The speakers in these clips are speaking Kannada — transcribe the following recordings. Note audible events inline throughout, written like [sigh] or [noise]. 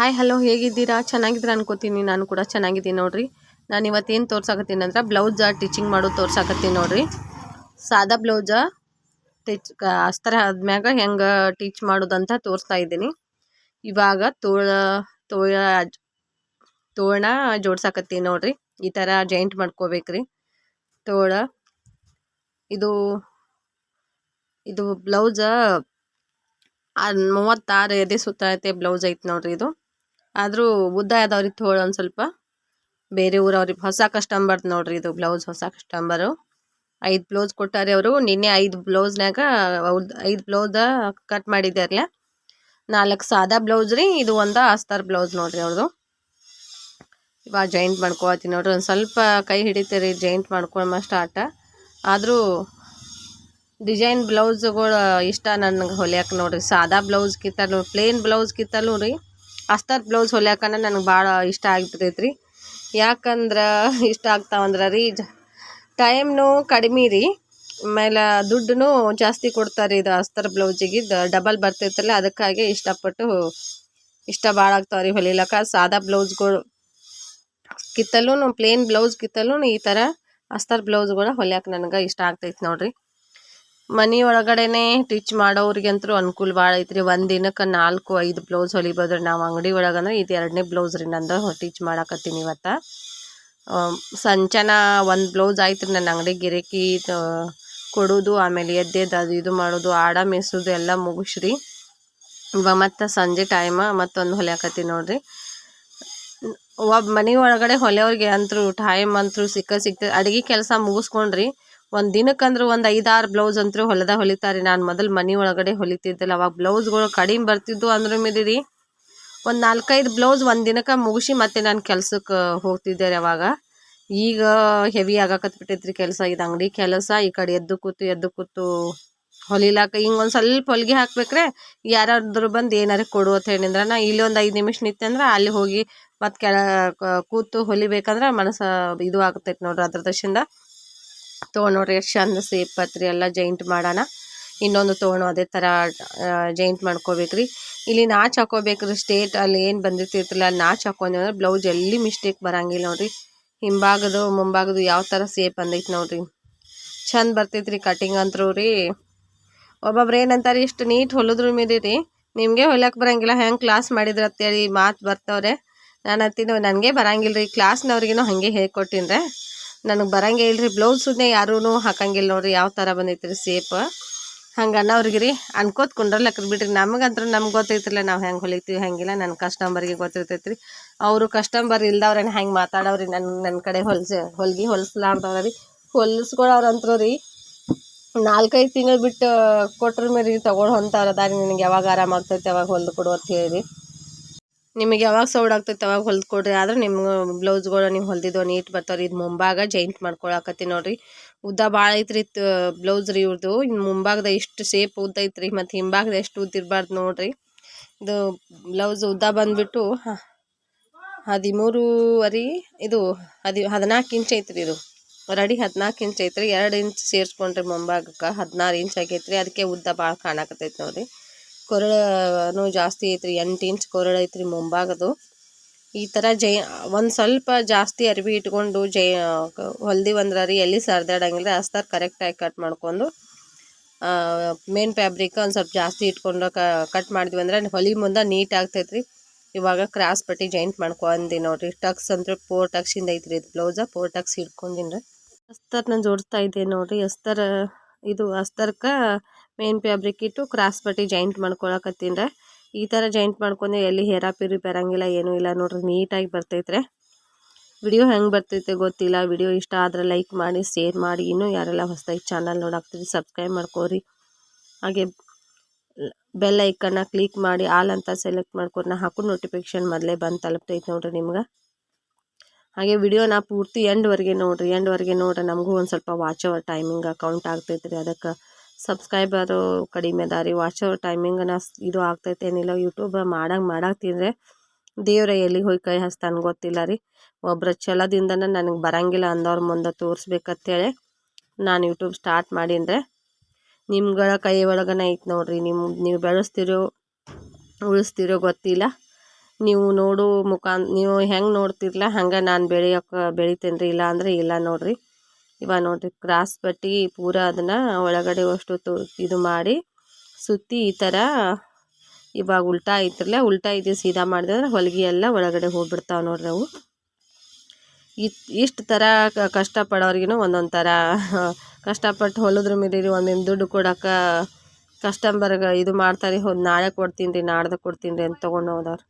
ಹಾಯ್ ಹಲೋ ಹೇಗಿದ್ದೀರಾ? ಚೆನ್ನಾಗಿದ್ದೀರಾ ಅನ್ಕೋತೀನಿ. ನಾನು ಕೂಡ ಚೆನ್ನಾಗಿದ್ದೀನಿ ನೋಡಿರಿ. ನಾನು ಇವತ್ತೇನು ತೋರ್ಸಾಕತ್ತೀನಿ ಅಂದ್ರೆ ಬ್ಲೌಸ ಟಿಚಿಂಗ್ ಮಾಡೋದು ತೋರ್ಸಾಕತ್ತೀನಿ ನೋಡಿರಿ. ಸಾದಾ ಬ್ಲೌಸ ಟಿಚ್ ಅಸ್ತರ ಆದ್ಮ್ಯಾಗ ಹೆಂಗೆ ಟೀಚ್ ಮಾಡೋದಂತ ತೋರಿಸ್ತಾ ಇದ್ದೀನಿ. ಇವಾಗ ತೋಳ ತೋಳ ತೋರಣ ಜೋಡ್ಸಾಕತ್ತೀನಿ ನೋಡಿರಿ. ಈ ಥರ ಜಾಯಿಂಟ್ ಮಾಡ್ಕೋಬೇಕ್ರಿ. ತೋಳ, ಇದು ಇದು ಬ್ಲೌಸ ಮೂವತ್ತಾರು ಎದೆ ಸುತ್ತ ಐತೆ ಬ್ಲೌಸ್ ಐತೆ ನೋಡ್ರಿ ಇದು. ಆದರೂ ಉದ್ದ ಅದಾವ್ರಿ ತೋಳ ಒಂದು ಸ್ವಲ್ಪ. ಬೇರೆ ಊರವ್ರಿಗೆ ಹೊಸ ಕಸ್ಟಮರ್ ನೋಡ್ರಿ ಇದು ಬ್ಲೌಸ್ ಹೊಸ ಕಸ್ಟಮರು ಐದು ಬ್ಲೌಸ್ ಕೊಟ್ಟಾರೆ ಅವರು. ನಿನ್ನೆ ಐದು ಬ್ಲೌಸ್ನಾಗ ಐದು ಬ್ಲೌಸ್ ಕಟ್ ಮಾಡಿದ್ದಾರಲ್ಲ ನಾಲ್ಕು ಸಾದಾ ಬ್ಲೌಸ್ ರೀ, ಇದು ಒಂದು ಅಸ್ತಾರ್ ಬ್ಲೌಸ್ ನೋಡ್ರಿ ಅವ್ರದ್ದು ಇವಾಗ ಜಾಯಿಂಟ್ ಮಾಡ್ಕೊಳತ್ತೀನಿ ನೋಡ್ರಿ. ಒಂದು ಸ್ವಲ್ಪ ಕೈ ಹಿಡಿತೀರಿ ಜಾಯಿಂಟ್ ಮಾಡ್ಕೊಳ್ಳೋ ಸ್ಟಾರ್ಟ ಆದರೂ ಡಿಸೈನ್ ಬ್ಲೌಸ್ಗಳು ಇಷ್ಟ ನನಗೆ ಹೊಲಿಯಕ್ಕೆ ನೋಡ್ರಿ. ಸಾದಾ ಬ್ಲೌಸ್ ಕಿತ್ತಲು ಪ್ಲೇನ್ ಬ್ಲೌಸ್ ಕಿತ್ತಲು ರೀ. ಅಸ್ತರ್ ಬ್ಲೌಸ್ ಹೊಲಿಯಾಕನ ನನಗೆ ಭಾಳ ಇಷ್ಟ ಆಗ್ಬಿಟ್ಟೈತೆ ರೀ ಯಾಕಂದ್ರೆ ಇಷ್ಟ ಆಗ್ತಾವಂದ್ರೆ ರೀ ಟೈಮ್ನು ಕಡಿಮೆ ರೀ. ಆಮೇಲೆ ದುಡ್ಡು ಜಾಸ್ತಿ ಕೊಡ್ತಾರೆ ಇದು ಅಸ್ತರ್ ಬ್ಲೌಸಿಗೆ ಡಬಲ್ ಬರ್ತೈತಲ್ಲ, ಅದಕ್ಕಾಗಿ ಇಷ್ಟಪಟ್ಟು ಇಷ್ಟ ಭಾಳ ಆಗ್ತಾವೆ ರೀ ಹೊಲಿಲಕ್ಕ. ಸಾದಾ ಬ್ಲೌಸ್ಗಳು ಕಿತ್ತಲೂ ಪ್ಲೇನ್ ಬ್ಲೌಸ್ ಕಿತ್ತಲೂ ಈ ಥರ ಅಸ್ತರ್ ಬ್ಲೌಸ್ಗಳು ಹೊಲಿಯಕ್ಕೆ ನನಗೆ ಇಷ್ಟ ಆಗ್ತೈತೆ ನೋಡ್ರಿ. ಮನೆ ಒಳಗಡೆನೆ ಟಿಚ್ ಮಾಡೋರಿಗಂತೂ ಅನುಕೂಲ ಭಾಳ ಐತ್ರಿ. ಒಂದು ದಿನಕ್ಕೆ ನಾಲ್ಕು, ಐದು ಬ್ಲೌಸ್ ಹೊಲಿಬೋದು ನಾವು ಅಂಗಡಿ ಒಳಗಂದ್ರೆ ಇದು ಎರಡನೇ ಬ್ಲೌಸ್ ರೀ ನಂದು ಟಿಚ್ ಮಾಡಾಕತ್ತೀನಿ ಇವತ್ತು. ಸಂಚನ ಒಂದು ಬ್ಲೌಸ್ ಆಯ್ತು ರೀ ನನ್ನ ಅಂಗಡಿ ಗಿರಕಿ ಕೊಡೋದು, ಆಮೇಲೆ ಎದ್ದೆದ್ದು ಅದು ಇದು ಮಾಡೋದು, ಆಡ ಮೇಸೋದು ಎಲ್ಲ ಮುಗಿಸ್ರಿ ಇವಾಗ ಮತ್ತು ಸಂಜೆ ಟೈಮ ಮತ್ತೊಂದು ಹೊಲಿಯಾಕತ್ತೀನಿ ನೋಡ್ರಿ. ಒಬ್ಬ ಮನೆ ಒಳಗಡೆ ಹೊಲೆಯವ್ರಿಗೆ ಅಂತೂ ಟೈಮ್ ಅಂತೂ ಸಿಕ್ಕ ಸಿಕ್ತ ಅಡುಗೆ ಕೆಲಸ ಮುಗಿಸ್ಕೊಂಡ್ರಿ. ಒಂದು ದಿನಕ್ಕಂದ್ರೆ ಒಂದು ಐದಾರು ಬ್ಲೌಸ್ ಅಂತೂ ಹೊಲದ ಹೊಲಿತಾರೆ. ನಾನು ಮೊದಲು ಮನೆ ಒಳಗಡೆ ಹೊಲಿತಿದ್ದಿಲ್ಲ. ಅವಾಗ ಬ್ಲೌಸ್ಗಳು ಕಡಿಮೆ ಬರ್ತಿದ್ದು ಅಂದ್ರೆ ಮೇಲೆ ರೀ ಒಂದು ನಾಲ್ಕೈದು ಬ್ಲೌಸ್ ಒಂದು ದಿನಕ್ಕೆ ಮುಗಿಸಿ ಮತ್ತೆ ನಾನು ಕೆಲ್ಸಕ್ಕೆ ಹೋಗ್ತಿದ್ದೆ ರೀ ಅವಾಗ. ಈಗ ಹೆವಿ ಆಗಾಕತ್ಬಿಟ್ಟೈತ್ರಿ ಕೆಲಸ. ಇದು ಅಂಗಡಿ ಕೆಲಸ, ಈ ಕಡೆ ಎದ್ದು ಕೂತು ಎದ್ದು ಕೂತು ಹೊಲಿಲಾಕ. ಹಿಂಗೆ ಒಂದು ಸ್ವಲ್ಪ ಹೊಲಿಗೆ ಹಾಕ್ಬೇಕ್ರೆ ಯಾರಾದ್ರು ಬಂದು ಏನಾರ ಕೊಡು ಅಂತ ಹೇಳಿದ್ರ ನಾ ಇಲ್ಲಿ ಒಂದು ಐದು ನಿಮಿಷ ನಿಂತೆ ಅಂದ್ರೆ ಅಲ್ಲಿ ಹೋಗಿ ಮತ್ತು ಕೆಳ ಕೂತು ಹೊಲಿಬೇಕಂದ್ರೆ ಮನಸ್ಸು ಇದು ಆಗ್ತೈತೆ ನೋಡ್ರಿ ಅದ್ರ ದಶಿಂದ ತೊಗೊಂಡು ನೋಡ್ರಿ ಎಷ್ಟು ಚಂದ ಸೇಪ್ ಹತ್ರಿ, ಎಲ್ಲ ಜೈಂಟ್ ಮಾಡೋಣ ಇನ್ನೊಂದು ತೊಗೊಂಡು ಅದೇ ಥರ ಜೈಂಟ್ ಮಾಡ್ಕೋಬೇಕ್ರಿ ಇಲ್ಲಿ ನಾಚ್ ಹಾಕೋಬೇಕ್ರಿ ಸ್ಟೇಟ್ ಅಲ್ಲಿ ಏನು ಬಂದಿರ್ತಿರ್ತಿಲ್ಲ ಅಲ್ಲಿ ನಾಚ್ ಹಾಕೊಂಡ್ರೆ ಬ್ಲೌಸ್ ಎಲ್ಲಿ ಮಿಸ್ಟೇಕ್ ಬರಂಗಿಲ್ಲ ನೋಡ್ರಿ. ಹಿಂಭಾಗದು, ಮುಂಭಾಗದು ಯಾವ ಥರ ಸೇಪ್ ಬಂದೈತೆ ನೋಡ್ರಿ. ಚಂದ ಬರ್ತೈತ್ರಿ ಕಟಿಂಗ್ ಅಂತರೂ ರೀ. ಒಬ್ಬೊಬ್ರು ಏನಂತಾರೆ, ಇಷ್ಟು ನೀಟ್ ಹೊಲಿದ್ರು ಮೇಲೆ ರೀ. ನಿಮಗೆ ಹೊಲಕ್ಕೆ ಬರಂಗಿಲ್ಲ, ಹೆಂಗೆ ಕ್ಲಾಸ್ ಮಾಡಿದ್ರೆ ಅಂತೇಳಿ ಮಾತು ಬರ್ತವ್ರೆ. ನಾನು ಅತ್ತಿನ ನನಗೆ ಬರಂಗಿಲ್ಲ ರೀ ಕ್ಲಾಸ್ನವ್ರಿಗೂ ಹಾಗೆ ಹೇಳ್ಕೊಟ್ಟಿನ್ರೆ. ನನಗೆ ಬರಂಗೇ ಇಲ್ರಿ ಬ್ಲೌಸನ್ನೇ ಯಾರೂ ಹಾಕಂಗಿಲ್ಲ ನೋಡ್ರಿ, ಯಾವ ಥರ ಬಂದೈತ್ರಿ ಸೇಪ್ ಹಂಗೆ ಅನ್ನೋರಿಗೆ ರೀ ಅನ್ಕೋತ ಕುಂಡ್ರಲ್ಲಕ್ರಿ ಬಿಡ್ರಿ ನಮಗಂದ್ರೆ ನಮ್ಗೆ ಗೊತ್ತೈತಿಲ್ಲ ನಾವು ಹೆಂಗೆ ಹೊಲಿತೀವಿ, ಹಂಗಿಲ್ಲ ನನ್ನ ಕಸ್ಟಮರ್ಗೆ ಗೊತ್ತಿರ್ತೈತೆ ರೀ ಅವರು ಕಸ್ಟಮರ್ ಇಲ್ದವ್ರೇನು ಹೆಂಗೆ ಮಾತಾಡವ್ರಿ ನನ್ನ ನನ್ನ ಕಡೆ ಹೊಲ್ಸಿ, ಹೊಲ್ಗೆ ಹೊಲಿಸ್ಲಾರ್ದವ್ರ ರೀ ಹೊಲಿಸ್ಕೊಳವ್ರಂತ್ರು ರೀ ನಾಲ್ಕೈದು ತಿಂಗಳು ಬಿಟ್ಟು ಕೊಟ್ರ ಮೇಲೆ ತೊಗೊಂಡು ಹೊಂತಾರ ದಾರಿ, ನಿನಗೆ ಯಾವಾಗ ಆರಾಮಾಗ್ತೈತೆ, ಯಾವಾಗ ಹೊಲ್ದು ಕೊಡು ಅಂತ ಹೇಳಿ ನಿಮಗೆ ಯಾವಾಗ ಸೌಡ್ ಆಗ್ತೈತೆ ಅವಾಗ ಹೊಲ್ದು ಕೊಡ್ರಿ. ಆದ್ರೆ ನಿಮ್ಮ ಬ್ಲೌಸ್ಗಳು ನೀವು ಹೊಲ್ದಿದ್ದು ನೀಟ್ ಬರ್ತಾವ್ರಿ ಇದು ಮುಂಭಾಗ ಜೈಂಟ್ ಮಾಡ್ಕೊಳಕತ್ತಿ ನೋಡ್ರಿ. ಉದ್ದ ಭಾಳ ಐತ್ರಿ ಬ್ಲೌಸ್ ರೀ ಇವ್ರದ್ದು ಮುಂಭಾಗದ ಇಷ್ಟು ಶೇಪ್ ಉದ್ದ ಐತ್ರಿ. ಮತ್ತು ಹಿಂಭಾಗದ ಎಷ್ಟು ಉದ್ದಿರಬಾರ್ದು ನೋಡ್ರಿ. ಇದು ಬ್ಲೌಸ್ ಉದ್ದ ಬಂದುಬಿಟ್ಟು ಹದಿಮೂರುವರೆ, ಇದು ಹದಿ ಹದಿನಾಲ್ಕು ಇಂಚ್ ಐತ್ರಿ ಇದು. ರೆಡಿ ಹದಿನಾಲ್ಕು ಇಂಚ್ ಐತ್ರಿ. ಎರಡು ಇಂಚ್ ಸೇರಿಸ್ಕೊಂಡ್ರಿ ಮುಂಭಾಗಕ್ಕೆ. ಹದಿನಾರು ಇಂಚ್ ಆಗೈತ್ರಿ. ಅದಕ್ಕೆ ಉದ್ದ ಭಾಳ ಕಾಣಕತ್ತೈತೆ ನೋಡ್ರಿ. ಕೊರಳನು ಜಾಸ್ತಿ ಐತ್ರಿ, ಎಂಟು ಇಂಚ್ ಕೊರಳು ಐತ್ರಿ ಮುಂಭಾಗದು ಈ ಥರ ಜೈ, ಒಂದು ಸ್ವಲ್ಪ ಜಾಸ್ತಿ ಅರಿವಿ ಇಟ್ಕೊಂಡು ಜೈ ಹೊಲ್ದಿವಂದ್ರೆ ರೀ, ಎಲ್ಲಿ ಸರ್ದಾಡಂಗಿಲ್ಲ ಅಸ್ತಾರ್ ಕರೆಕ್ಟಾಗಿ ಕಟ್ ಮಾಡ್ಕೊಂಡು ಮೇನ್ ಫ್ಯಾಬ್ರಿಕ್ ಒಂದು ಸ್ವಲ್ಪ ಜಾಸ್ತಿ ಇಟ್ಕೊಂಡು ಕಟ್ ಮಾಡಿದ್ವಿ ಅಂದ್ರೆ ಹೊಲಿ ಮುಂದೆ ನೀಟ್ ಆಗ್ತೈತ್ರಿ. ಇವಾಗ ಕ್ರಾಸ್ ಪಟ್ಟಿ ಜಾಯಿಂಟ್ ಮಾಡ್ಕೊಂಡಿ ನೋಡ್ರಿ ಟಕ್ಸ್ ಅಂದ್ರೆ ಫೋರ್ ಟಕ್ಸಿಂದ ಐತ್ರಿ, ಇದು ಬ್ಲೌಸ ಫೋರ್ ಟಕ್ಸ್ ಹಿಡ್ಕೊಂಡಿನ್ರಿ ಅಸ್ತರ್ನ ಜೋಡಿಸ್ತಾ ಇದ್ದೆ ನೋಡ್ರಿ ಅಸ್ತರ್ ಇದು ಅಸ್ತರ್ಕ ಮೇನ್ ಫ್ಯಾಬ್ರಿಕ್ ಇಟ್ಟು ಕ್ರಾಸ್ ಪಟ್ಟಿ ಜಾಯಿಂಟ್ ಮಾಡ್ಕೊಳಕತ್ತೀನಿ ಈ ಥರ ಜಾಯಿಂಟ್ ಮಾಡ್ಕೊಂಡೆ ಎಲ್ಲಿ ಹೇರಾಪಿರಿ ಬರಂಗಿಲ್ಲ, ಏನೂ ಇಲ್ಲ ನೋಡ್ರಿ ನೀಟಾಗಿ ಬರ್ತೈತ್ರೆ. ವಿಡಿಯೋ ಹೆಂಗೆ ಬರ್ತೈತೆ ಗೊತ್ತಿಲ್ಲ ವಿಡಿಯೋ ಇಷ್ಟ ಆದರೆ ಲೈಕ್ ಮಾಡಿ ಶೇರ್ ಮಾಡಿ. ಇನ್ನೂ ಯಾರೆಲ್ಲ ಹೊಸದಾಗಿ ಚಾನಲ್ ನೋಡಾಕ್ತೀರಿ ಸಬ್ಸ್ಕ್ರೈಬ್ ಮಾಡ್ಕೋರಿ. ಹಾಗೆ ಬೆಲ್ ಐಕನ್ನ ಕ್ಲಿಕ್ ಮಾಡಿ ಆಲ್ ಅಂತ ಸೆಲೆಕ್ಟ್ ಮಾಡ್ಕೊರಿ ನಾ ಹಾಕೋ ನೋಟಿಫಿಕೇಶನ್ ಮೊದಲೇ ಬಂದು ತಲುಪ್ತೈತೆ ನೋಡ್ರಿ ನಿಮ್ಗೆ. ಹಾಗೆ ವಿಡಿಯೋನ ಪೂರ್ತಿ ಎಂಡ್ವರೆಗೆ ನೋಡ್ರಿ ಎಂಡ್ವರೆಗೆ ನೋಡ್ರಿ ನಮಗೂ ಒಂದು ಸ್ವಲ್ಪ ವಾಚ್ ಅವರ್ ಟೈಮಿಂಗ್ ಅಕೌಂಟ್ ಆಗ್ತೈತೆ ರೀ ಅದಕ್ಕೆ ಸಬ್ಸ್ಕ್ರೈಬರು ಕಡಿಮೆ ಅದ ರೀ ವಾಚ್ ಟೈಮಿಂಗ್ ನಾ ಇದು ಆಗ್ತೈತೆ ಏನಿಲ್ಲ. ಯೂಟ್ಯೂಬ್ ಮಾಡಂಗೆ ಮಾಡಾಕ್ತಿದ್ರೆ ದೇವ್ರ ಎಲ್ಲಿಗೆ ಹೋಗಿ ಕೈ ಹಸ್ತಾನೆ ಗೊತ್ತಿಲ್ಲ ರೀ. ಒಬ್ಬರ ಛಲದಿಂದನೇ ನನಗೆ ಬರಂಗಿಲ್ಲ ಅಂದವ್ರ ಮುಂದೆ ತೋರಿಸ್ಬೇಕಂತೇಳಿ ನಾನು ಯೂಟ್ಯೂಬ್ ಸ್ಟಾರ್ಟ್ ಮಾಡೀನಿ ನಿಮ್ಗಳ ಕೈ ಒಳಗನ ಐತೆ ನೋಡ್ರಿ. ನಿಮ್ಮ ನೀವು ಬೆಳೆಸ್ತಿರೋ, ಉಳಿಸ್ತಿರೋ ಗೊತ್ತಿಲ್ಲ. ನೀವು ನೋಡು ಮುಖಾಂತ ನೀವು ಹೆಂಗೆ ನೋಡ್ತಿರ್ಲ ಹಂಗೆ ನಾನು ಬೆಳೆಯೋಕೆ ಬೆಳಿತೇನೆ ರೀ ಇಲ್ಲ ಅಂದರೆ ಇಲ್ಲ ನೋಡ್ರಿ. ಇವಾಗ ನೋಡ್ರಿ ಕ್ರಾಸ್ ಪಟ್ಟಿ ಪೂರ ಅದನ್ನು ಒಳಗಡೆ ಅಷ್ಟು ಇದು ಮಾಡಿ ಸುತ್ತಿ ಈ ಥರ ಇವಾಗ ಉಲ್ಟಾ ಐತ್ರಲ್ಲ ಉಲ್ಟಾ ಇದು ಸೀದಾ ಮಾಡಿದ್ರೆ ಹೊಲಿಗೆ ಎಲ್ಲ ಒಳಗಡೆ ಹೋಗ್ಬಿಡ್ತಾವೆ ನೋಡ್ರಿ ಅವು. ಇಷ್ಟು ಥರ ಕ- ಕಷ್ಟಪಡೋರ್ಗಿನೂ ಒಂದೊಂದು ಥರ [laughs] ಕಷ್ಟಪಟ್ಟು ಹೊಲಿದ್ರ ಮೇಲೆ ಒಮ್ಮೆ ದುಡ್ಡು ಕೊಡೋಕೆ ಕಸ್ಟಮರ್ಗೆ ಇದು ಮಾಡ್ತಾರೆ ನಾಳೆ ಕೊಡ್ತೀನಿ ರೀ, ನಾಡ್ದು ಕೊಡ್ತೀನಿ ರೀ ಅಂತ ತೊಗೊಂಡು ಹೋದವ್ರು.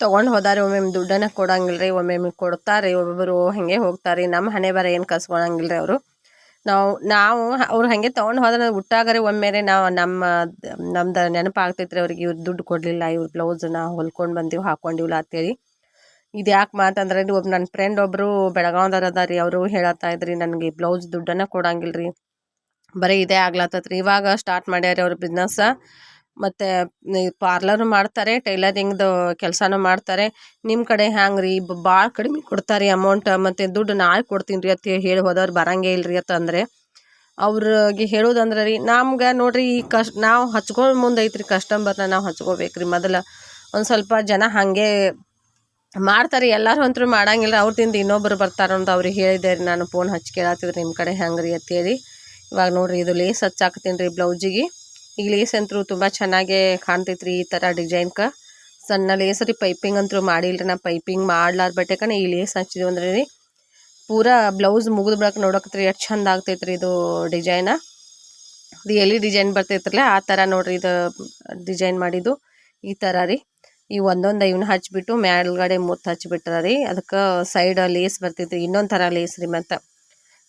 ತೊಗೊಂಡು ಹೋದಾರೆ, ಒಮ್ಮೊಮ್ಮೆ ದುಡ್ಡನ್ನ ಕೊಡಂಗಿಲ್ಲ ರೀ ಒಮ್ಮೊಮ್ಮೆ ಕೊಡ್ತಾರೆ ಒಬ್ಬೊಬ್ಬರು ಹಾಗೆ ಹೋಗ್ತಾರೆ. ನಮ್ಮ ಹಣೆ ಬರ ಏನು ಕಸ್ಕೊಳಂಗಿಲ್ಲ ರೀ ಅವರು. ನಾವು ನಾವು ಅವ್ರು ಹಾಗೆ ತೊಗೊಂಡು ಹೋದ್ರೆ ಹುಟ್ಟಾಗರೆ ಒಮ್ಮೆರೆ ನಾವು ನಮ್ಮ, ನಮ್ದು ನೆನಪಾಗ್ತೈತ್ರಿ ಅವ್ರಿಗೆ, ಇವ್ರು ದುಡ್ಡು ಕೊಡಲಿಲ್ಲ, ಇವ್ರು ಬ್ಲೌಸ್ ನಾವು ಹೊಲ್ಕೊಂಡು ಬಂದೀವಿ ಹಾಕೊಂಡಿಲ್ಲ ಅಂತೇಳಿ. ಇದು ಯಾಕೆ ಮಾತಂದ್ರೆ ಒಬ್ಬ ನನ್ನ ಫ್ರೆಂಡ್ ಒಬ್ಬರು ಬೆಳಗಾವ್ದವ್ರು ಅದ ರೀ ಅವರು ಹೇಳತ್ತಾ ಇದ್ರಿ, ನನಗೆ ಬ್ಲೌಸ್ ದುಡ್ಡನ್ನು ಕೊಡಂಗಿಲ್ಲ ರೀ ಬರೀ ಇದೇ ಆಗ್ಲತ್ತತ್ರಿ. ಇವಾಗ ಸ್ಟಾರ್ಟ್ ಮಾಡ್ಯಾರ ಅವ್ರ ಬಿಸ್ನೆಸ್ಸ ಮತ್ತು ಪಾರ್ಲರು ಮಾಡ್ತಾರೆ, ಟೈಲರಿಂಗ್ದು ಕೆಲಸನೂ ಮಾಡ್ತಾರೆ. ನಿಮ್ಮ ಕಡೆ ಹ್ಯಾಂಗೆ ರೀ ಭಾಳ ಕಡಿಮೆ ಕೊಡ್ತಾರೆ ಅಮೌಂಟ್ ಮತ್ತು ದುಡ್ಡು ನಾಳೆ ಕೊಡ್ತೀನಿ ರೀ ಅಂತ ಹೇಳಿ ಹೋದವ್ರು ಬರಂಗೇ ಇಲ್ಲ ರೀ ಅಂತಂದರೆ ಅವ್ರಿಗೆ ಹೇಳೋದಂದ್ರೆ ರೀ, ನಮ್ಗೆ ನೋಡಿರಿ ಈ ಕಷ್ಟ ನಾವು ಹಚ್ಕೊಳ್ಳೋ ಮುಂದೆ ಐತ್ರಿ ಕಸ್ಟಮರ್ನ ನಾವು ಹಚ್ಕೋಬೇಕು ರೀ ಮೊದಲು. ಒಂದು ಸ್ವಲ್ಪ ಜನ ಹಾಗೆ ಮಾಡ್ತಾರೆ, ಎಲ್ಲರೂ ಅಂತೂ ಮಾಡಂಗಿಲ್ಲ ಅವ್ರದಿಂದ ಇನ್ನೊಬ್ಬರು ಬರ್ತಾರೆ ಅಂತ ಅವ್ರಿಗೆ ಹೇಳಿದೆ ರೀ, ನಾನು ಫೋನ್ ಹಚ್ಚಿ ಕೇಳತ್ತಿದ್ರಿ ನಿಮ್ಮ ಕಡೆ ಹೆಂಗೆ ರೀ ಅಂತೇಳಿ ಇವಾಗ ನೋಡಿರಿ ಇದು ಲೇಸ್ ಹಚ್ಚಾಕ್ತೀನಿ ರೀ ಬ್ಲೌಜಿಗೆ ಈ ಲೇಸ್ ಅಂತೂ ತುಂಬ ಚೆನ್ನಾಗೇ ಕಾಣ್ತೈತ್ರಿ ಈ ಥರ ಡಿಸೈನ್ಕ ಸಣ್ಣ ಲೇಸರಿ ಪೈಪಿಂಗ್ ಅಂತೂ ರೀ ನಾ ಪೈಪಿಂಗ್ ಮಾಡ್ಲಾರ ಬಟ್ಟೆಕನ ಈ ಲೇಸ್ ಹಚ್ಚಿದ್ವಿ ಅಂದ್ರೆ ರೀ. ಪೂರಾ ಬ್ಲೌಸ್ ಮುಗಿದು ಬಿಡಕ್ಕೆ ನೋಡಕತ್ರಿ ಎಷ್ಟು ಚಂದ ಆಗ್ತೈತ್ರಿ ಇದು ಡಿಸೈನ ಇದು ಎಲ್ಲಿ ಡಿಸೈನ್ ಬರ್ತೈತ್ರಲ್ಲ ಆ ಥರ ನೋಡ್ರಿ ಇದು ಡಿಸೈನ್ ಮಾಡಿದ್ದು. ಈ ಥರ ರೀ. ಈ ಒಂದೊಂದು ಇವನ್ನ ಹಚ್ಚಿಬಿಟ್ಟು ಮ್ಯಾಲ್ಗಡೆ ಮುತ್ತು ಹಚ್ಚಿಬಿಟ್ರ ರೀ. ಅದಕ್ಕೆ ಸೈಡ್ ಲೇಸ್ ಬರ್ತೈತ್ರಿ, ಇನ್ನೊಂದು ಥರ ಲೇಸ್ ರೀ ಮತ್ತು.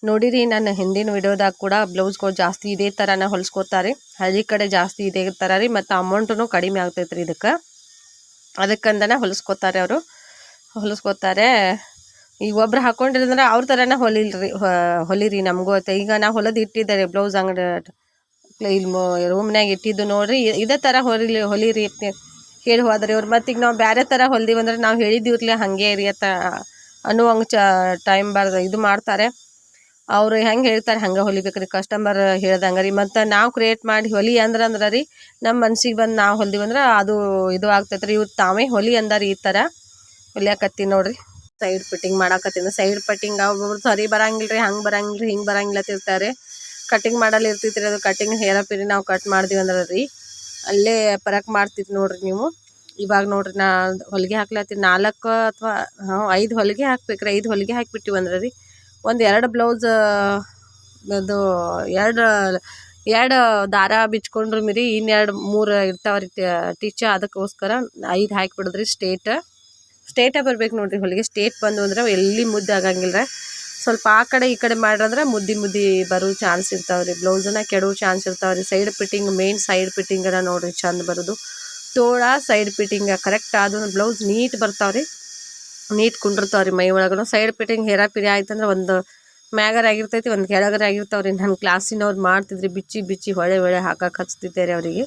ನೋಡಿರಿ ನಾನು ಹಿಂದಿನ ವಿಡಿಯೋದಾಗ ಕೂಡ ಬ್ಲೌಸ್ಗಳು ಜಾಸ್ತಿ ಇದೇ ಥರನ ಹೊಲ್ಸ್ಕೊತಾರೆ. ಹಳ್ಳಿ ಕಡೆ ಜಾಸ್ತಿ ಇದೇ ಥರ ರೀ ಮತ್ತು ಅಮೌಂಟೂ ಕಡಿಮೆ ಆಗ್ತೈತೆ ರೀ ಇದಕ್ಕೆ. ಅದಕ್ಕಂದನ ಹೊಲಿಸ್ಕೊತಾರೆ ಅವರು. ಹೊಲಿಸ್ಕೊತಾರೆ. ಈಗ ಒಬ್ರು ಹಾಕೊಂಡಿರಂದ್ರೆ ಅವ್ರ ಥರನ ಹೊಲಿಲ್ರಿ ಹೊಲಿರಿ ನಮಗೂ ಈಗ ನಾವು ಹೊಲದು ಇಟ್ಟಿದ್ದಾರೆ ಬ್ಲೌಸ್ ಅಂಗಡಿ ಇಲ್ಲಿ ರೂಮ್ನಾಗ ಇಟ್ಟಿದ್ದು ನೋಡ್ರಿ ಇದೇ ಥರ ಹೊಲಿಲಿ, ಹೊಲಿರಿ ಕೇಳಿ ಹೋದ್ರಿ ಅವ್ರು ಮತ್ತು ಈಗ ನಾವು ಬೇರೆ ಥರ ಹೊಲಿದೀವಂದ್ರೆ ನಾವು ಇರಲಿ ಹಾಗೆ ರೀ ಅಂತ ಅನ್ನುವಂಗೆ ಚ, ಟೈಮ್ ಬರ್ದು, ಇದು ಮಾಡ್ತಾರೆ. ಅವ್ರು ಹೆಂಗೆ ಹೇಳ್ತಾರೆ, ಹಂಗೆ ಹೊಲಿಬೇಕು ರೀ ಕಸ್ಟಮರ್ ಹೇಳ್ದಂಗೆ ರೀ. ಮತ್ತು ನಾವು ಕ್ರಿಯೇಟ್ ಮಾಡಿ ಹೊಲಿ ಅಂದ್ರೆ ಅಂದ್ರೆ ರೀ ನಮ್ಮ ಮನ್ಸಿಗೆ ಬಂದು ನಾವು ಹೊಲ್ದೀವಿ ಅಂದ್ರೆ ಅದು ಇದು ಆಗ್ತೈತೆ ರೀ ಇವ್ರು ತಾವೇ ಹೊಲಿ ಅಂದಾರ ಈ ಥರ ಹೊಲಿಯಾಕತ್ತೀನಿ ನೋಡಿರಿ. ಸೈಡ್ ಫಿಟ್ಟಿಂಗ್ ಮಾಡಾಕತ್ತಿನ. ಸೈಡ್ ಫಿಟ್ಟಿಂಗ್ ಒಬ್ಬೊಬ್ರು ಸರಿ ಬರಂಗಿಲ್ಲ ರೀ ಹಂಗೆ ಬರಂಗಿಲ್ಲ ರೀ ಹಿಂಗೆ ಬರಂಗಿಲ್ಲ ತಿರ್ತಾರೆ ಕಟಿಂಗ್ ಮಾಡಲ್ಲ ಇರ್ತೈತೆ ರೀ ಅದು. ಕಟಿಂಗ್ ಹೇರಪ್ಪಿರಿ ನಾವು ಕಟ್ ಮಾಡ್ತೀವಿ ಅಂದ್ರೆ ರೀ, ಅಲ್ಲೇ ಪರಕ್ ಮಾಡ್ತಿತ್ತು ನೋಡ್ರಿ ನೀವು. ಇವಾಗ ನೋಡ್ರಿ ನಾ ಹೊಲಿಗೆ ಹಾಕ್ಲತ್ತೀನಿ ನಾಲ್ಕು ಅಥವಾ ಹಾಂ ಐದು ಹೊಲಿಗೆ ಹಾಕ್ಬೇಕ್ರಿ. ಐದು ಹೊಲಿಗೆ ಹಾಕಿಬಿಟ್ಟಿವಿ ರೀ. ಒಂದು ಎರಡು ಬ್ಲೌಸ್ ಅದು ಎರಡು ಎರಡು ದಾರ ಬಿಚ್ಕೊಂಡ್ರು ಮಿರಿ ಇನ್ನೆರಡು ಮೂರು ಇರ್ತಾವೆ ರೀ ಟೀಚ ಅದಕ್ಕೋಸ್ಕರ ಐದು ಹಾಕಿಬಿಡಿದ್ರಿ ಸ್ಟೇಟ್ ಸ್ಟೇಟೇ ಬರ್ಬೇಕು ನೋಡಿರಿ ಹೊಲಿಗೆ. ಸ್ಟೇಟ್ ಬಂದು ಅಂದ್ರೆ ಎಲ್ಲಿ ಮುದ್ದೆ ಆಗಂಗಿಲ್ಲ ಸ್ವಲ್ಪ ಆ ಕಡೆ ಈ ಕಡೆ ಮಾಡ್ರಂದ್ರೆ ಮುದ್ದಿ ಮುದ್ದಿ ಬರೋ ಚಾನ್ಸ್ ಇರ್ತಾವೆ ರೀ. ಬ್ಲೌಸನ್ನ ಕೆಡೋ ಚಾನ್ಸ್ ಇರ್ತಾವೆ ಸೈಡ್ ಫಿಟ್ಟಿಂಗ್ ಮೇನ್ ಸೈಡ್ ಫಿಟ್ಟಿಂಗನ್ನು ನೋಡ್ರಿ ಚಂದ ಬರೋದು. ತೋಳ ಸೈಡ್ ಫಿಟ್ಟಿಂಗ ಕರೆಕ್ಟ್ ಆದ ಬ್ಲೌಸ್ ನೀಟ್ ಬರ್ತಾವೆ ನೀಟ್ ಕುಂಡಿರ್ತಾವ ರೀ ಮೈ ಒಳಗೂ ಸೈಡ್ ಫಿಟ್ಟಿಂಗ್ ಹೇರಾಪಿರಿ ಆಯ್ತಂದ್ರೆ ಒಂದು ಮ್ಯಾಗರ್ ಆಗಿರ್ತೈತಿ, ಒಂದು ಕೆಳಗರ ಆಗಿರ್ತಾವೆ ರೀ ನನ್ನ ಕ್ಲಾಸಿನವ್ರು ಮಾಡ್ತಿದ್ರಿ, ಬಿಚ್ಚಿ ಬಿಚ್ಚಿ ಹೊಳೆ ಹೊಳೆ ಹಾಕಕ್ಕೆ ಹಚ್ತಿದ್ದೆ ರೀ ಅವರಿಗೆ.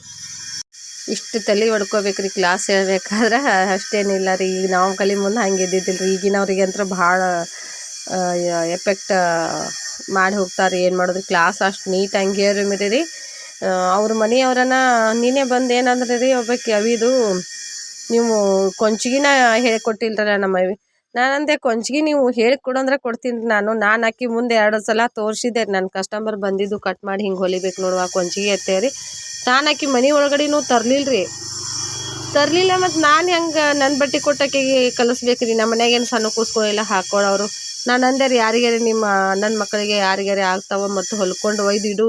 ಇಷ್ಟು ತಲೆ ಹೊಡ್ಕೋಬೇಕು ರೀ ಕ್ಲಾಸ್ ಹೇಳ್ಬೇಕಾದ್ರೆ ಅಷ್ಟೇನಿಲ್ಲ ರೀ. ಈಗ ನಾವು ಕಲಿ ಮುಂದೆ ಹಂಗೆ ಇದ್ದಿದ್ದಿಲ್ಲ ರೀ ಈಗಿನವ್ರಿಗೆ ಅಂತ ಭಾಳ ಎಫೆಕ್ಟ್ ಮಾಡಿ ಹೋಗ್ತಾರೆ. ಏನು ಮಾಡೋದು ಕ್ಲಾಸ್ ಅಷ್ಟು ನೀಟ್ ಹಂಗೆ ರೀ. ಅವ್ರ ಮನೆಯವ್ರನ್ನ ನೀನೇ ಬಂದು ಏನಂದ್ರೆ ರೀ ಒಬ್ಬ ಅವಿದು ನೀವು ಕೊಂಚಿಗಿನ ಹೇಳ್ಕೊಟ್ಟಿಲ್ರಲ್ಲ ನಮ್ಮ ಅವಿ ನಾನಂದೆ ಕೊಂಚಿಗೆ ನೀವು ಹೇಳಿಕೊಡು ಅಂದ್ರೆ ಕೊಡ್ತೀನಿ ರೀ ನಾನು. ನಾನು ಹಾಕಿ ಮುಂದೆ ಎರಡು ಸಲ ತೋರಿಸಿದ್ದೆ. ನನ್ನ ಕಸ್ಟಮರ್ ಬಂದಿದ್ದು ಕಟ್ ಮಾಡಿ ಹಿಂಗೆ ಹೊಲಿಬೇಕು ನೋಡುವ ಕೊಂಚಿಗೆ ಎತ್ತೇರಿ ನಾನು ಆಕಿ ಮನೆ ಒಳಗಡೆನೂ ತರಲಿಲ್ಲ ರೀ ತರಲಿಲ್ಲ ಮತ್ತು ನಾನು ಹೆಂಗೆ ನನ್ನ ಬಟ್ಟೆ ಕೊಟ್ಟಕ್ಕೆ ಕಲಿಸ್ಬೇಕು ರೀ. ನಮ್ಮ ಮನೆಗೇನು ಸಣ್ಣ ಕೂಸ್ಕೊ ಎಲ್ಲ ಹಾಕೊಳ್ಳೋರು ನಾನು ಅಂದೆ ರೀ ಯಾರಿಗಾರ ನಿಮ್ಮ ನನ್ನ ಮಕ್ಕಳಿಗೆ ಯಾರಿಗಾರ ಆಗ್ತಾವ ಮತ್ತು ಹೊಲ್ಕೊಂಡು ಒಯ್ದಿಡು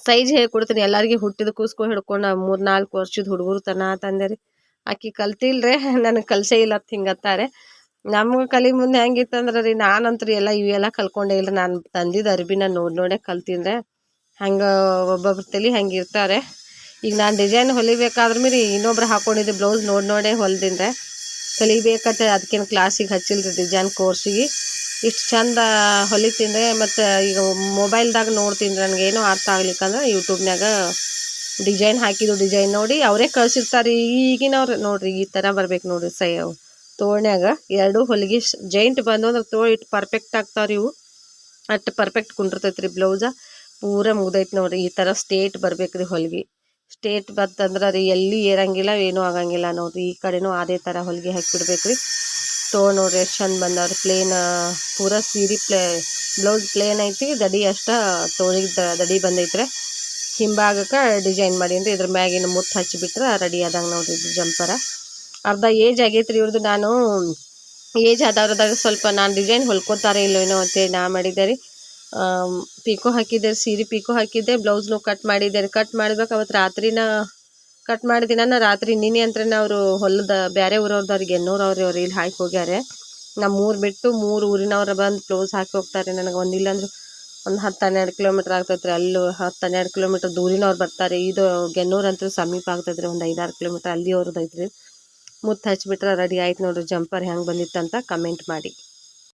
ಸೈಜ್ ಹೇಳ್ಕೊಡ್ತೀನಿ. ಎಲ್ಲರಿಗೆ ಹುಟ್ಟಿದ ಕೂಸ್ಕೊ ಹಿಡ್ಕೊಂಡು ಮೂರು ನಾಲ್ಕು ವರ್ಷದ ಹುಡುಗರು ತನ ಅಂತಂದೆ ರೀ. ಆಕಿ ಕಲ್ತಿಲ್ರೆ, ನನಗೆ ಕಲ್ಸೇ ಇಲ್ಲ ಅಂತ ಹಿಂಗತ್ತಾರೆ. ನಮ್ಗೆ ಕಲಿ ಮುಂದೆ ಹೆಂಗಿತ್ತಂದ್ರೆ ರೀ, ನಾನಂತೂ ಎಲ್ಲ ಇವೆಲ್ಲ ಕಲ್ಕೊಂಡೇ ಇಲ್ಲ ನಾನು ತಂದಿದ್ದು ಅರ್ಬಿನ ನೋಡಿ, ನೋಡೇ ಕಲ್ತಿದ್ರೆ ಹಂಗೆ ಒಬ್ಬೊಬ್ರ ತಲೆ ಹಂಗೆ ಇರ್ತಾರೆ ಈಗ ನಾನು ಡಿಸೈನ್ ಹೊಲಿಬೇಕಾದ್ರೆ ಮೀರಿ ಇನ್ನೊಬ್ರು ಹಾಕೊಂಡಿದ್ದೆ ಬ್ಲೌಸ್ ನೋಡಿ, ನೋಡೇ ಹೊಲ್ದಿನ್ರೆ ಕಲಿಬೇಕತ್ತೆ ಅದಕ್ಕೇನು ಕ್ಲಾಸಿಗೆ ಹಚ್ಚಿಲ್ಲ ರೀ ಡಿಸೈನ್ ಕೋರ್ಸಿಗೆ ಇಷ್ಟು ಚಂದ ಹೊಲಿತಿಂದ್ರೆ ಮತ್ತು ಈಗ ಮೊಬೈಲ್ದಾಗ ನೋಡ್ತೀನಿ ನನಗೇನು ಅರ್ಥ ಆಗ್ಲಿಕ್ಕಂದ್ರೆ ಯೂಟ್ಯೂಬ್ನಾಗ ಡಿಸೈನ್ ಹಾಕಿದ್ದು ಡಿಸೈನ್ ನೋಡಿ ಅವರೇ ಕಳ್ಸಿರ್ತಾರೆ. ಈಗಿನವ್ರು ನೋಡ್ರಿ ಈ ಥರ ಬರ್ಬೇಕು ನೋಡ್ರಿ ಸೈ ತೋಳ್ನ್ಯಾಗ ಎರಡು ಹೊಲಿಗೆ ಜೈಂಟ್ ಬಂದು ಅಂದ್ರೆ ತೋಳು ಇಟ್ಟು ಪರ್ಫೆಕ್ಟ್ ಆಗ್ತಾವ್ರಿ ಇವು. ಅಷ್ಟು ಪರ್ಫೆಕ್ಟ್ ಕುಂಡಿರ್ತೈತೆ ರೀ ಬ್ಲೌಸ ಪೂರ ಮುಗ್ದೈತೆ ನೋಡ್ರಿ ಈ ಥರ ಸ್ಟೇಟ್ ಬರ್ಬೇಕು ರೀ ಹೊಲಿಗೆ. ಸ್ಟೇಟ್ ಬತ್ತಂದ್ರೆ ರೀ ಎಲ್ಲಿ ಏರಂಗಿಲ್ಲ ಏನೂ ಆಗಂಗಿಲ್ಲ ನೋಡ್ರಿ. ಈ ಕಡೆನೂ ಅದೇ ಥರ ಹೊಲಿಗೆ ಹಾಕಿಬಿಡ್ಬೇಕು ರೀ ತೋ ನೋಡ್ರಿ ಎಷ್ಟು ಚಂದ ಬಂದವ್ರಿ. ಪ್ಲೇನ್ ಪೂರ ಸೀರೆ ಪ್ಲೇ ಬ್ಲೌಸ್ ಪ್ಲೇನ್ ಐತಿ ದಡಿ ಅಷ್ಟ ತೋಳಿಗೆ ದಡಿ ಬಂದೈತ್ರಿ. ಹಿಂಭಾಗಕ್ಕೆ ಡಿಸೈನ್ ಮಾಡೀನಿ ಇದ್ರ ಮ್ಯಾಗಿನ ಮುತ್ತು ಹಚ್ಚಿಬಿಟ್ರೆ ರೆಡಿ ಆದಂಗೆ ನೋಡ್ರಿ ಇದು ಜಂಪರ ಅರ್ಧ ಏಜ್ ಆಗೈತ್ರಿ ಇವ್ರದ್ದು ನಾನು ಏಜ್ ಆದವ್ರದಾಗ ಸ್ವಲ್ಪ ನಾನು ಡಿಸೈನ್ ಹೊಲ್ಕೋತಾರೆ ಏನೋ ಅಂತೇಳಿ ನಾ ಮಾಡಿದ್ದೆ ರೀ. ಪೀಕೋ ಹಾಕಿದ್ದೆ ಸೀರೆ ಪೀಕೋ ಹಾಕಿದ್ದೆ ಬ್ಲೌಸ್ನು ಕಟ್ ಮಾಡಿದ್ದೆ ರೀ. ಕಟ್ ಮಾಡ್ಬೇಕು ಅವತ್ತು ರಾತ್ರಿನ ಕಟ್ ಮಾಡಿದ್ದೀನ ದಿನ ರಾತ್ರಿ ನಿನ್ನೆ ಅಂತ್ರನೇ ಅವರು ಹೊಲದ ಬೇರೆ ಊರವ್ರದವ್ರಿಗೆ ಎನ್ನೂರು ಅವ್ರಿ ಅವ್ರು ಇಲ್ಲಿ ಹಾಕಿ ಹೋಗ್ಯಾರೆ. ನಮ್ಮ ಊರು ಬಿಟ್ಟು ಮೂರು ಊರಿನವ್ರು ಬಂದು ಬ್ಲೌಸ್ ಹಾಕಿ ಹೋಗ್ತಾರೆ ನನಗೆ ಒಂದಿಲ್ಲ ಅಂದ್ರೆ ಒಂದು ಹತ್ತು ಹನ್ನೆರಡು ಕಿಲೋಮೀಟ್ರ್ ಆಗ್ತೈತೆ ರೀ ಅಲ್ಲೂ ಹತ್ತು ಹನ್ನೆರಡು ಕಿಲೋಮೀಟ್ರ್ ದೂರಿನವ್ರು ಬರ್ತಾರೆ. ಇದು ಗೆನ್ನೂರು ಅಂತೂ ಸಮೀಪ ಆಗ್ತೈತೆ ರೀ ಒಂದು ಐದಾರು ಕಿಲೋಮೀಟ್ರ್ ಅಲ್ಲಿ ಅವ್ರದ್ದು ರೀ ಮುತ್ತು ಹಚ್ಬಿಟ್ರೆ ರೆಡಿ ಆಯ್ತು ನೋಡಿರಿ, ಜಂಪರ್ ಹೆಂಗೆ ಬಂದಿತ್ತಂತ ಕಮೆಂಟ್ ಮಾಡಿ.